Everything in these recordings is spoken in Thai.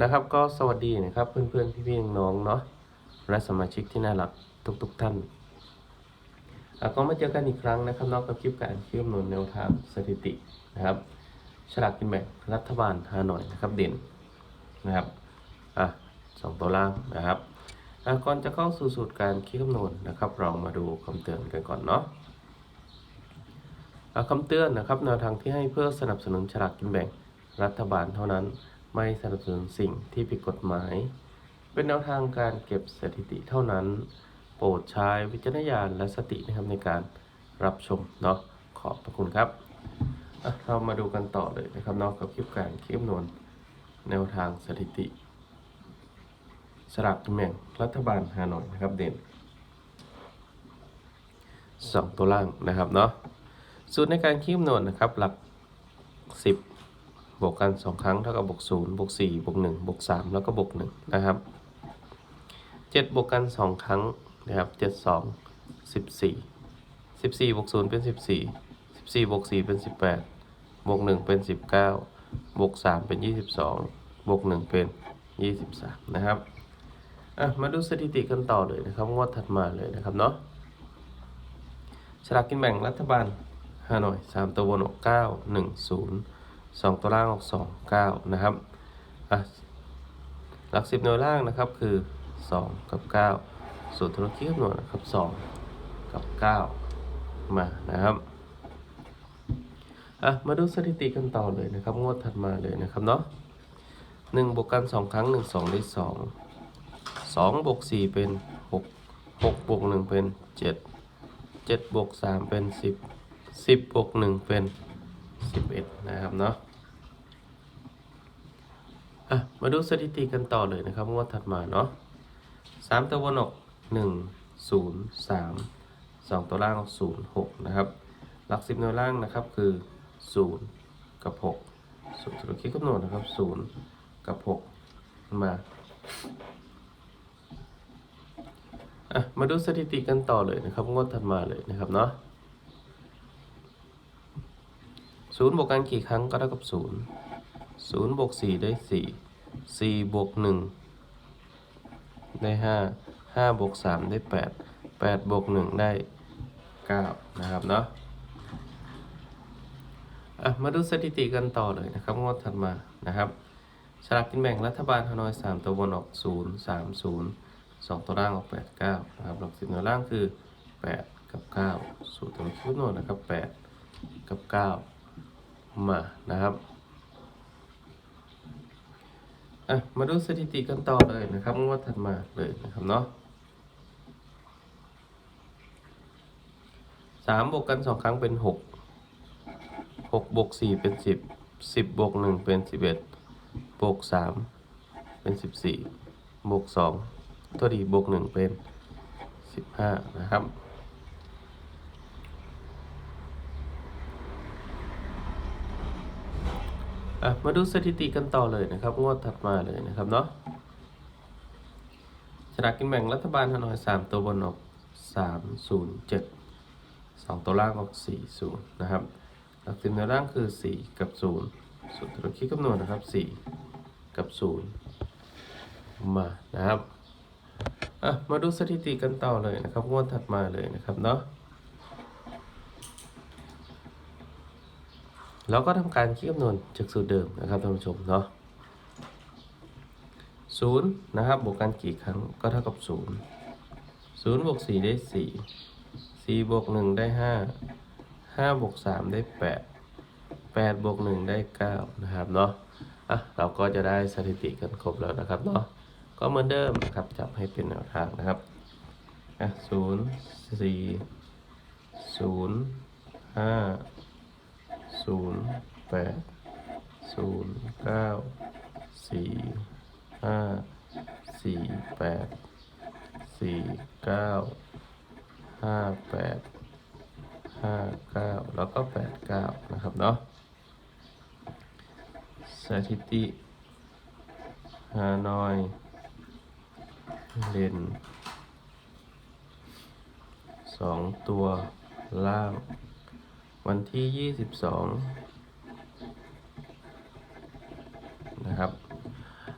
นะครับก็สวัสดีนะครับเพื่อนๆพี่ๆน้องๆเนาะและสมาชิกที่น่ารักทุกๆท่านก็มาเจอกันอีกครั้งนะครับนอกกับคลิปการคลิปคำนวณแนวทางสถิตินะครับฉลากกินแบ่งรัฐบาลฮานอยนะครับเด่นนะครับอะสองตัวล่างนะครับอะก่อนจะเข้าสู่สูตรการคิดคำนวณนะครับเรามาดูคำเตือนกันก่อนเนาะอะคำเตือนนะครับแนวทางที่ให้เพื่อสนับสนุนฉลากกินแบ่งรัฐบาลเท่านั้น ไม่สนับสนุนสิ่งที่ผิดกฎหมาย เป็นแนวทางการเก็บสถิติเท่านั้น โปรดใช้วิจารณญาณและสตินะครับในการรับชมเนาะขอบพระคุณครับเรามาดูกันต่อเลยนะครับนอกกับคลิปการคลิปนวลแนวทางสถิติสลักกินแบ่งรัฐบาลฮานอยนะครับเด่นสองตัวล่างนะครับเนาะสูตรในการคีบนวณนะครับ หลักสิ บวกกันสองครั้งเท่ากับบวกศูนย์บวกสี่บวกหนึ่งบวกสามแล้วก็บวกหนึ่งนะครับเจ็ดบวกกันสองครั้งนะครับเจ็ดสองสิบสี่สิบสี่บวกศูนย์เป็นสิบสี่สิบสี่บวกสี่เป็นสิบแปดบวกหนึ่งเป็นสิบเก้าบวกสามเป็นยี่สิบสองบวกหนึ่งเป็นยี่สิบสามนะครับอะมาดูสถิติกันต่อเลยนะครับงวดถัดมาเลยนะครับเนาะฉลากกินแบ่งรัฐบาลฮานอยสามตัวบนออกเก้า หนึ่งศูนย์สองตัวล่างออกสองเก้านะครับอะหลักสิบหน่วยล่างนะครับคือสองกับเก้าส่วนธุรกิจคำนวณนะครับสองกับเก้ามานะครับอะมาดูสถิติกันต่อเลยนะครับ งวดถัดมาเลยนะครับเนาะหนึ่งบวกกันสองครั้งหนึ่งสองได้สองสองบวกสี่เป็นหกหกบวกหนึ่งเป็นเจ็ดเจ็ดบวกสามเป็นสิบสิบบวกหนึ่งเป็น สิบเอ็ดนะครับเนาะอะมาดูสถิติกันต่อเลยนะครับงวดถัดมาเนาะสามตัวบนออกหนึ่งศูนย์สามสองตัวล่างศูนย์หกนะครับ หลักสิบแนวล่างนะครับคือศูนย์กับหกสูตรธุรกิจกำหนดนะครับศูนย์กับหกมาอะมาดูสถิติกันต่อเลยนะครับงวดถัดมาเลยนะครับเนาะ ศูนย์บวกกันกี่ครั้งก็เท่ากับศูนย์ศูนย์บวกสี่ได้สี่สี่บวกหนึ่งได้ห้าห้าบวกสามได้แปดแปดบวกหนึ่งได้เก้านะครับเนาะอะมาดูสถิติกันต่อเลยนะครับงวดถัดมานะครับฉลากกินแบ่งรัฐบาลฮานอยสามตัวบนออกศูนย์สามศูนย์สองตัวล่างออกแปดเก้านะครับหลักสิบตัวล่างคือแปดกับเก้าสูตรตัวคิดโน่นนะครับแปดกับเก้า มานะครับอะมาดูสถิติกันต่อเลยนะครับงวดถัดมาเลยนะครับเนาะสามบวกกันสองครั้งเป็นหกหกบวกสี่เป็นสิบสิบบวกหนึ่งเป็นสิบเอ็ดบวกสามเป็นสิบสี่บวกสองตัวดีบวกหนึ่งเป็นสิบห้านะครับ อะมาดูสถิติกันต่อเลยนะครับงวดถัดมาเลยนะครับเนาะฉลากกินแบ่งรัฐบาลฮานอยสามตัวบนออกสามศูนย์เจ็ดสองตัวล่างออกสี่ศูนย์นะครับ หลักสิบในล่างคือสี่กับศูนย์ส่วนธุรกิจคำนวณนะครับสี่กับศูนย์มานะครับอะมาดูสถิติกันต่อเลยนะครับงวดถัดมาเลยนะครับเนาะ แล้วก็ทำการคิดคำนวณจากสูตรเดิมนะครับท่านผู้ชมเนาะศูนย์นะครับบวกกันกี่ครั้งก็เท่ากับศูนย์ศูนย์บวกสี่ได้สี่สี่บวกหนึ่งได้ห้าห้าบวกสามได้แปดแปดบวกหนึ่งได้เก้านะครับเนาะอะเราก็จะได้สถิติกันครบแล้วนะครับเนาะก็เหมือนเดิมนะครับจับให้เป็นแนวทางนะครับอะศูนย์สี่ศูนย์ห้า ศูนย์แปดศูนย์เก้าสี่ห้าสี่แปดสี่เก้าห้าแปดห้าเก้าแล้วก็แปดเก้านะครับเนาะสถิติฮานอยเลนสองตัวล่าง วันที่ยี่สิบสองนะครับ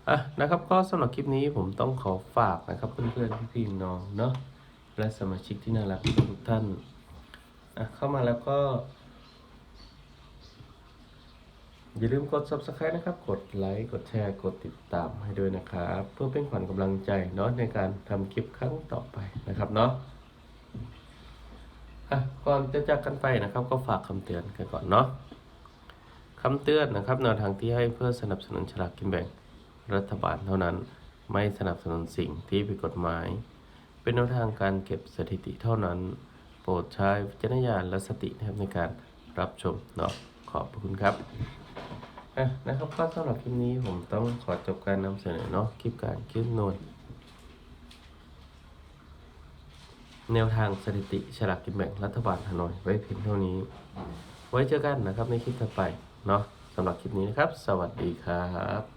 อะ นะครับ ก็สำหรับคลิปนี้ผมต้องขอฝากนะครับ เพื่อนๆ พี่ๆน้องเนาะ และสมาชิกที่น่ารักทุกท่าน อะ เข้ามาแล้วก็ อย่าลืมกด subscribe นะครับ กดไลค์ กดแชร์ กดติดตามให้ด้วยนะครับ เพื่อเป็นขวัญกำลังใจเนาะในการทำคลิปครั้งต่อไปนะครับเนาะ อะก่อนจะจากกันไปนะครับ ก็ฝากคำเตือนกันก่อนเนาะคำเตือนนะครับแนวทางที่ให้เพื่อสนับสนุนฉลากกินแบ่งรัฐบาลเท่านั้น ไม่สนับสนุนสิ่งที่ผิดกฎหมาย เป็นแนวทางการเก็บสถิติเท่านั้น โปรดใช้วิจารณญาณและสตินะครับในการรับชมเนาะขอบคุณครับอะนะครับก็สำหรับคลิปนี้ผมต้องขอจบการนำเสนอเนาะคลิปการคลิปโนน แนวทางสถิติฉลากกินแบ่งรัฐบาลฮานอยไว้เพียงเท่านี้ ไว้เจอกันนะครับในคลิปถัดไปเนาะสำหรับคลิปนี้นะครับ สวัสดีครับ